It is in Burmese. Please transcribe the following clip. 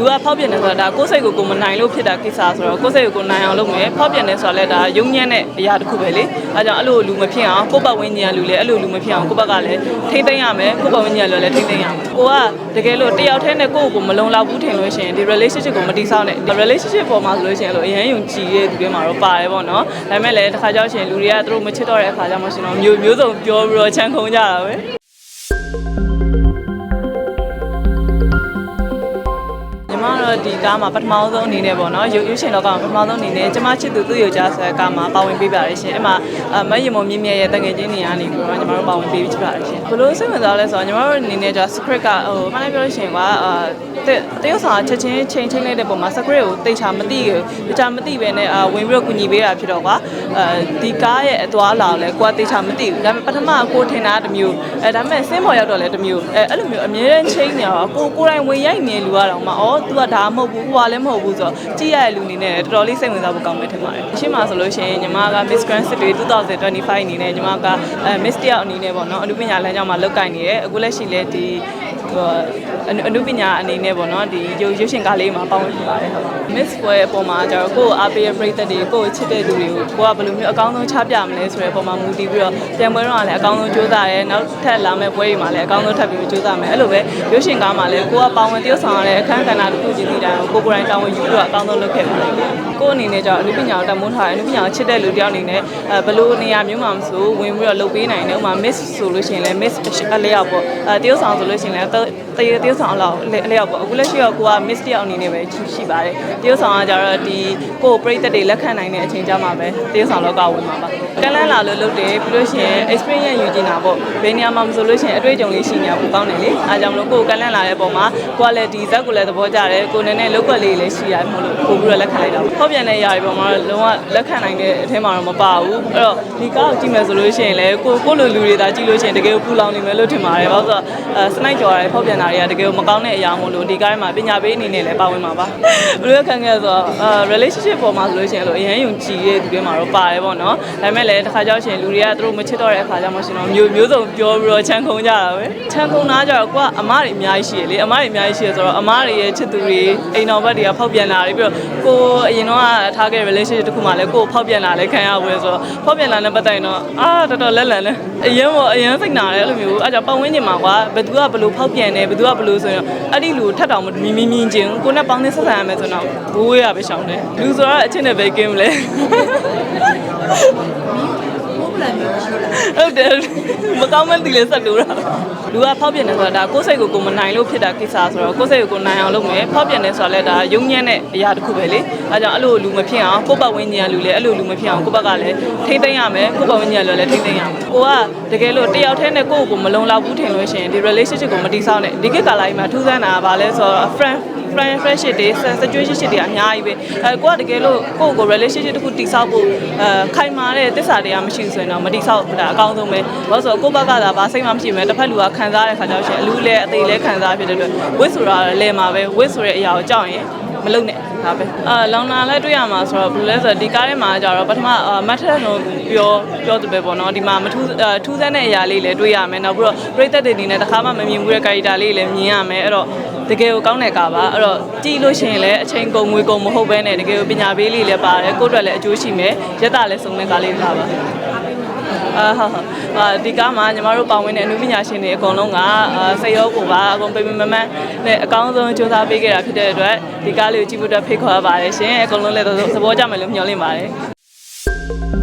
လူကဖောက်ပြန်တယ်ဆိုတာဒါကိုယ်စိတ်ကိုကိုယ်မနိုင်လို့ဖြစ်တာကိစ္စဆိုတော့ကိုယ်စိတ်ကိုကိုယ်နိုင်အောင်လုပ်မယ်ဖောက်ပြန်တယ်ဆိုတာလည်းဒါယုံညံ့တဲ့အရာတစ်ခုပဲလေအဲကြောင့်အဲ့လိုလူမဖြစ်အောင်ကိုယ့်ပတ်ဝန်းကျင်ကလူလည်းအဲ့လိုလူမဖြစ်အောင်ကိုယ့်ဘက်ကလည်းထိမ့်သိမ့်ရမယ်ကိုယ့်ပတ်ဝန်းကျင်ကလူလည်းထိမ့်သိမ့်ရမယ်ကိုကတကယ်လို့တယောက်တည်းနဲ့ကိုယ့်ကိုယ်မလုံလောက်ဘူးထင်လို့ရှိရင်ဒီ relationship ကိုမတိဆောက်နဲ့ relationship ပေါ်မှာဆိုလို့ရှိရင်အဲ့လိုအရင်ယုံကြည်ရဲ့သူတွေမှာတော့ပါတယ်ပေါ့နော်ဒါပေမဲ့လည်းတစ်ခါကြောက်ရှင်လူတွေကသူတို့မချစ်တော့တဲ့အခါကျမှရှင်တော့မျိုးမျိုးစုံပြောပြီးတော့ချမ်းခုံကြတာပဲ တို့ဒီကားမှာပထမဆုံးအနေနဲ့ပေါ့နော်ရုပ်ရွှေရှင်လောကမှာပထမဆုံးအနေနဲ့ကျမချစ်သူသူ့ယောက်ျားဆိုတဲ့ကားမှာပါဝင်ပေးပါရရှင်အဲ့မှာအမတ်ရင်မမြင့်မြတ်ရဲ့တငယ်ချင်းနေရာနေပြီးတော့ညီမတို့ပါဝင်ပေးချပါရရှင်ဘလို့စိတ်ဝင်စားလဲဆိုတော့ညီမတို့အနေနဲ့じゃ script ကဟိုမှန်လိုက်ပြောလို့ရှိရင်ကအာတရုပ်ဆောင်ချက်ချင်းချိန်ချင်းလိုက်တဲ့ပုံမှာ script ကိုတိတ်ချာမသိဘူးတခြားမသိပဲနဲ့အာဝင်ပြီးတော့ကူညီပေးတာဖြစ်တော့ကွာအဲဒီကားရဲ့အသွားလာကိုလည်းကိုကတိတ်ချာမသိဘူးဒါပေမဲ့ပထမကိုထင်တာတစ်မျိုးအဲဒါပေမဲ့စင်းပေါ်ရောက်တော့လည်းတစ်မျိုးအဲအဲ့လိုမျိုးအမြဲတမ်းချိန်နေတော့ကိုကိုယ်တိုင်ဝင်ရိုက်နေလူကတော့မှအော် तू ကဒါ ါမဟုတ်ဘူးဟိုကလည်းမဟုတ်ဘူးဆိုတော့ကြည့်ရတဲ့လူအနေနဲ့တော်တော်လေးစိတ်ဝင်စားဖို့ကောင်းမယ်ထင်ပါတယ်။ရှင်းမှာဆိုလို့ရှိရင်ညီမက Miss Grand City 2025အနေနဲ့ညီမကအဲ Miss တယောက်အနေနဲ့ပေါ့နော်အနုပညာလမ်းကြောင်းမှာလောက်ကင်နေတယ်အခုလက်ရှိလဲဒီဟို အနုအနုပညာအနေနဲ့ပေါ့နော်ဒီရုပ်ရုပ်ရှင်ကားလေးမှာပါဝင်ဖြစ်ပါတယ်ဟုတ် Miss ပွဲအပေါ်မှာကျတော့ကိုယ့်အားပေးရပရိသတ်တွေကိုယ့်ချစ်တဲ့လူတွေကိုကိုကဘယ်လိုမျိုးအကောင်းဆုံးချပြမလဲဆိုတဲ့အပေါ်မှာမူတည်ပြီးတော့ပြန်ပွဲတော့လည်းအကောင်းဆုံးကြိုးစားရဲနောက်ထပ်လာမယ့်ပွဲတွေမှာလည်းအကောင်းဆုံးထပ်ပြီးကြိုးစားမယ်အဲ့လိုပဲရုပ်ရှင်ကားမှာလည်းကိုကပါဝင်တရုပ်ဆောင်ရတဲ့အခန်းကဏ္ဍတစ်ခုချင်းစီတိုင်းကိုကိုယ်ကိုယ်တိုင်တာဝန်ယူပြီးတော့အကောင်းဆုံးလုပ်ခဲ့ပါတယ်ကိုယ့်အနေနဲ့ကျတော့အနုပညာကိုတမိုးထားတယ်အနုပညာကိုချစ်တဲ့လူတစ်ယောက်အနေနဲ့အဲဘယ်လိုနေရာမျိုးမှာမဆိုဝင်ပြီးတော့လုပ်ပေးနိုင်တယ်ဥပမာ miss ဆိုလို့ရှိရင်လည်း miss အလျောက်ပေါ့အဲတရုပ်ဆောင်ဆိုလို့ရှိရင်လည်းတရေတရုပ်ဆောင်လောက်အလျောက်ပေါ့အခုလက်ရှိတော့ကိုက miss တယောက်အနေနဲ့ပဲရှိပါတယ်တရုပ်ဆောင်ကကျတော့ဒီကိုယ်ပြိသက်တွေလက်ခံနိုင်တဲ့အချိန်ကြမှာပဲတရုပ်ဆောင်လောကဝင်မှာပါကလန်းလာလို့လုပ်တယ်ပြီးလို့ရှိရင် experience ယူကြည့်တာပေါ့ဘယ်နေရာမှာမဆိုလို့ရှိရင်အတွေ့အကြုံလေးရှိနေတာပိုကောင်းတယ်လေအားကြောင့်မလို့ကိုယ်ကလန်းလာတဲ့ပုံမှာကိုကလည်းဒီဇက်ကိုလည်းသဘောကျတယ်ကိုယ်နဲ့နဲ့လောက်ွက်လေးလည်းရှိရတယ်မလို့ပို့ပြီးတော့လက်ခံလိုက်တာပေါ့ဖောက်ပြန်တဲ့ຢာတွေပုံမှာတော့လုံးဝလက်ခံနိုင်တဲ့အထဲမှာတော့မပါဘူးအဲ့တော့ဒီကားကိုကြည့်မယ်ဆိုလို့ရှိရင်လည်းကိုကိုလိုလူတွေသာကြည့်လို့ရှိရင်တကယ်ပူလောင်နေမယ်လို့ထင်ပါတယ်ဘာလို့ဆိုတော့အဲစနိုက်ကြော်ရတယ်ဖောက်ပြန်တာတွေကတကယ်မကောင်းတဲ့အရာမို့လို့ဒီကားထဲမှာပညာပေးအနေနဲ့လည်းပါဝင်မှာပါဘယ်လိုခံခဲ့ဆိုတော့အဲ relationship ပေါ်မှာဆိုလို့ရှိရင်လို့အရင်ယုံကြည်ရဲ့သူတွေမှာတော့ပါတယ်ပေါ့နော်ဒါပေမဲ့လည်းတစ်ခါကြောက်ရှင်လူတွေကသူတို့မချစ်တော့တဲ့အခါကျမှရှင်တော့မျိုးမျိုးစုံပြောပြီးတော့ချမ်းခုံကြတာပဲချမ်းခုံတာကြတော့ကိုကအမားတွေအများကြီးရှိရလေအမားတွေအများကြီးရှိရဆိုတော့အမားတွေရဲ့ချစ်သူတွေအိမ်တော်ဘက်တွေကဖောက်ပြန်လာတယ်ပြီးတော့ကိုအရင်တော့ထားခဲ့ relationship တစ်ခုမှလည်းကိုဖောက်ပြန်လာလဲခံရဘူးဆိုတော့ဖောက်ပြန်လာတဲ့ပတ်တိုင်တော့အာတော်တော်လက်လန်လဲအရင်ပေါ့အရင်စိတ်နာတယ်အဲ့လိုမျိုးအဲ့ကြောင့်ပတ်ဝန်းကျင်မှာကွာဘယ်သူကဘယ်လိုဖောက်ပြန်တယ်ဘယ်သူကဘယ်လိုဆိုရင်အဲ့ဒီလူထက်တောင်မမီမီမြင်ချင်းကိုနဲ့ပေါင်းနေဆက်ဆံရမယ်ဆိုတော့ဘိုးရပဲရှောင်းတယ်လူဆိုတော့အချင်းနဲ့ပဲကင်းမလဲ ဟုတ်တယ်မကောင်းမသိလဲဆက်တူတာလူကဖောက်ပြန်တယ်ဆိုတာဒါကိုယ်စိတ်ကိုကိုယ်မနိုင်လို့ဖြစ်တာကိစ္စဆိုတော့ကိုယ်စိတ်ကိုကိုယ်နိုင်အောင်လုပ်မယ်ဖောက်ပြန်တယ်ဆိုတာလည်းဒါယုံညံ့တဲ့အရာတစ်ခုပဲလေအဲကြောင့်အဲ့လိုလူမဖြစ်အောင်ကိုယ့်ပတ်ဝန်းကျင်ကလူလည်းအဲ့လိုလူမဖြစ်အောင်ကိုယ့်ဘက်ကလည်းထိမ့်သိမ့်ရမယ်ကိုယ့်ပတ်ဝန်းကျင်ကလူလည်းထိမ့်သိမ့်ရမယ်ကိုကတကယ်လို့တယောက်တည်းနဲ့ကိုယ့်ကိုယ်မလုံလောက်ဘူးထင်လို့ရှိရင်ဒီ relationship ကိုမတည်ဆောက်နဲ့ဒီကိကာလာကြီးမှာထူးဆန်းတာကဘာလဲဆိုတော့ friend friend friendship တွေ situation တွေအများကြီးပဲအဲကိုကတကယ်လို့ကိုယ့်ကို relationship တစ်ခုတည်ဆောက်ဖို့အဲခိုင်မာတဲ့တစ္ဆာတရားမရှိဘူးဆိုရင်တော့မတည်ဆောက်တာအကောင်းဆုံးပဲဘာလို့ဆိုတော့ကိုယ့်ဘက်ကသာဘာစိတ်မှမရှိဘူးတစ်ဖက်လူကခံစားတဲ့ခါကျတော့ရှင်အလူလည်းအသေးလည်းခံစားဖြစ်တဲ့အတွက်ဝစ်ဆိုတာလဲမှာပဲဝစ်ဆိုတဲ့အရာကိုကြောက်ရင် မလုံနဲ့ဒါပဲအာလောင်နာလည်းတွေ့ရမှာဆိုတော့ဘယ်လိုလဲဆိုတော့ဒီကားထဲမှာကျတော့ပထမမတ်ထက်တော့ပြောပြောသူပဲပေါ့နော်ဒီမှာမထူးထူးဆန်းတဲ့အရာလေးလည်းတွေ့ရမယ်နောက်ပြီးတော့ပရိသတ်တွေအနေနဲ့တစ်ခါမှမမြင်ဘူးတဲ့ကာရီတာလေးလည်းမြင်ရမယ်အဲ့တော့တကယ်ကိုကောင်းတဲ့ကားပါအဲ့တော့ကြည့်လို့ရှိရင်လည်းအချိန်ကုန်ငွေကုန်မဟုတ်ဘဲနဲ့တကယ်ကိုပညာပေးလေးလည်းပါတယ်ကိုယ့်အတွက်လည်းအကျိုးရှိမယ်ရက်တာလည်းစုံတဲ့ကားလေးကားပါ အာဟာဟာဒီကားမှာညီမတို့ပါဝင်တဲ့အမှုပညာရှင်တွေအကုန်လုံးကအာစိတ်ရောကိုယ်ပါအကုန်ပြပြမမန်းနဲ့အကောင်းဆုံးစူးစမ်းပေးခဲ့တာဖြစ်တဲ့အတွက်ဒီကားလေးကိုကြည့်ဖို့အတွက်ဖိတ်ခေါ်ရပါတယ်ရှင်အကုန်လုံးလည်းသဘောကျမယ်လို့မျှော်လင့်ပါတယ်